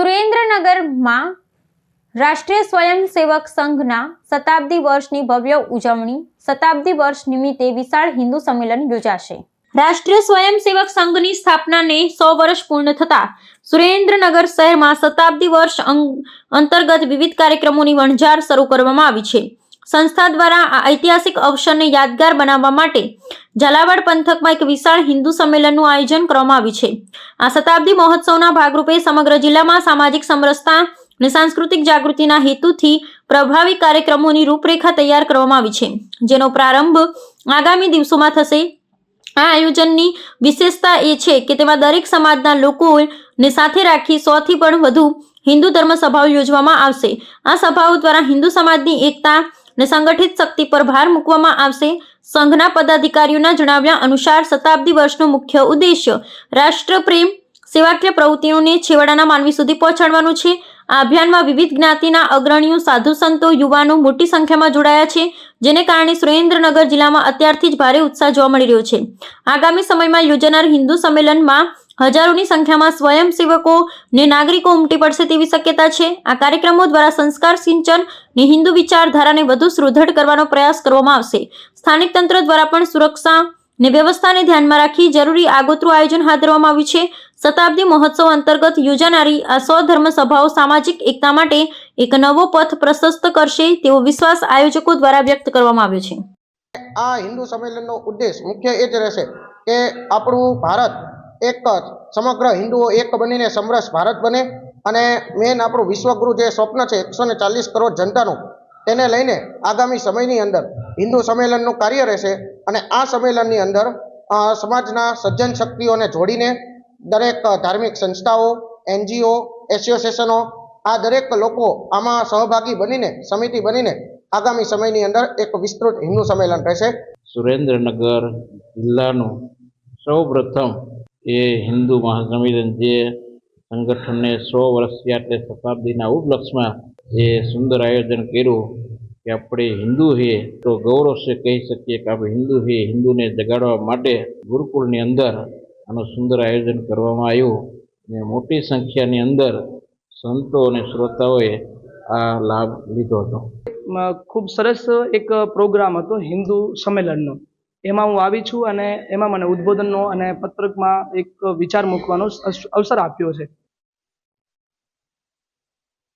સુરેન્દ્રનગરમાં રાષ્ટ્રીય સ્વયંસેવક સંઘના શતાબ્દી વર્ષની ભવ્ય ઉજવણી, શતાબ્દી વર્ષ નિમિત્તે વિશાળ હિન્દુ સંમેલન યોજાશે. રાષ્ટ્રીય સ્વયંસેવક સંઘની સ્થાપનાને સો વર્ષ પૂર્ણ થતા સુરેન્દ્રનગર શહેરમાં શતાબ્દી વર્ષ અંતર્ગત વિવિધ કાર્યક્રમોની વણઝાર શરૂ કરવામાં આવી છે. સંસ્થા દ્વારા આ ઐતિહાસિક અવસરને યાદગાર બનાવવા માટે ઝાલાવાડ પંથકમાં એક વિશાળ હિન્દુ સંમેલનનું આયોજન કરવામાં આવ્યું છે. આ શતાબ્દી મહોત્સવના ભાગરૂપે સમગ્ર જિલ્લામાં સામાજિક સમરસતા અને સાંસ્કૃતિક જાગૃતિના હેતુથી પ્રભાવી કાર્યક્રમોની રૂપરેખા તૈયાર કરવામાં આવી છે. જેનો પ્રારંભ આગામી દિવસોમાં થશે. આ આયોજનની વિશેષતા એ છે કે તેમાં દરેક સમાજના લોકોને સાથે રાખી સોથી પણ વધુ હિન્દુ ધર્મ સભાઓ યોજવામાં આવશે. આ સભાઓ દ્વારા હિન્દુ સમાજની એકતા અને સંગઠિત શક્તિ પર ભાર મૂકવામાં આવશે. સંઘના પદાધિકારીઓના જણાવ્યા અનુસાર શતાબ્દી વર્ષનો મુખ્ય ઉદ્દેશ્ય રાષ્ટ્રપ્રેમ સેવાકીય પ્રવૃત્તિઓને છેવાડાના માનવી સુધી પહોંચાડવાનું છે. આ અભિયાનમાં વિવિધ જ્ઞાતિના અગ્રણીઓ, સાધુ સંતો, યુવાનો મોટી સંખ્યામાં જોડાયા છે, જેને કારણે સુરેન્દ્રનગર જિલ્લામાં અત્યારથી જ ભારે ઉત્સાહ જોવા મળી રહ્યો છે. આગામી સમયમાં યોજાનાર હિન્દુ સંમેલનમાં હજારોની સંખ્યામાં સ્વયંસેવકો ને નાગરિકો ઉમટી પડશે તેવી શક્યતા છે. આ કાર્યક્રમો દ્વારા સંસ્કાર સિંચન ને હિન્દુ વિચારધારાને વધુ સુદૃઢ કરવાનો પ્રયાસ કરવામાં આવશે. સ્થાનિક તંત્ર દ્વારા પણ સુરક્ષા ને વ્યવસ્થાને ધ્યાનમાં રાખી જરૂરી આગોતરું આયોજન હાથ ધરવામાં આવ્યું છે. શતાબ્દી મહોત્સવ અંતર્ગત યોજાનારી આ સો ધર્મ સભાઓ સામાજિક એકતા માટે એક નવો પથ પ્રશસ્ત કરશે તેવો વિશ્વાસ આયોજકો દ્વારા વ્યક્ત કરવામાં આવ્યો છે. આ હિન્દુ સંમેલનનો ઉદ્દેશ મુખ્ય એ જ રહેશે કે આપણું ભારત એક સમગ્ર હિન્દુઓ એક બનીને સમરસ ભારત બને અને મેન આપણું વિશ્વગુરુ જે સ્વપ્ન છે એકસો ચાલીસ કરોડ જનતાનું, તેને લઈને આગામી સમયની અંદર હિન્દુ સંમેલનનું કાર્ય રહેશે અને આ સંમેલનની અંદર સમાજના સજ્જન શક્તિઓને જોડીને દરેક ધાર્મિક સંસ્થાઓ, એનજીઓ, એસોસિએશનો, આ દરેક લોકો આમાં સહભાગી બનીને, સમિતિ બનીને આગામી સમયની અંદર એક વિસ્તૃત હિન્દુ સંમેલન રહેશે. સુરેન્દ્રનગર જિલ્લાનું સૌપ્રથમ એ હિન્દુ મહાસંમેલન જે સંગઠનને સો વર્ષથી આટલે શતાબ્દીના ઉપલક્ષમાં જે સુંદર આયોજન કર્યું કે આપણે હિન્દુ હે તો ગૌરવ છે કહી શકીએ કે આપણે હિન્દુ હે હિન્દુને જગાડવા માટે ગુરુકુળની અંદર આનું સુંદર આયોજન કરવામાં આવ્યું અને મોટી સંખ્યાની અંદર સંતો અને શ્રોતાઓએ આ લાભ લીધો હતો. ખૂબ સરસ એક પ્રોગ્રામ હતો હિન્દુ સંમેલનનો. એમાં હું આવી છું અને એમાં મને ઉદ્બોધનનો અને પત્રકમાં એક વિચાર મૂકવાનો અવસર આપ્યો છે.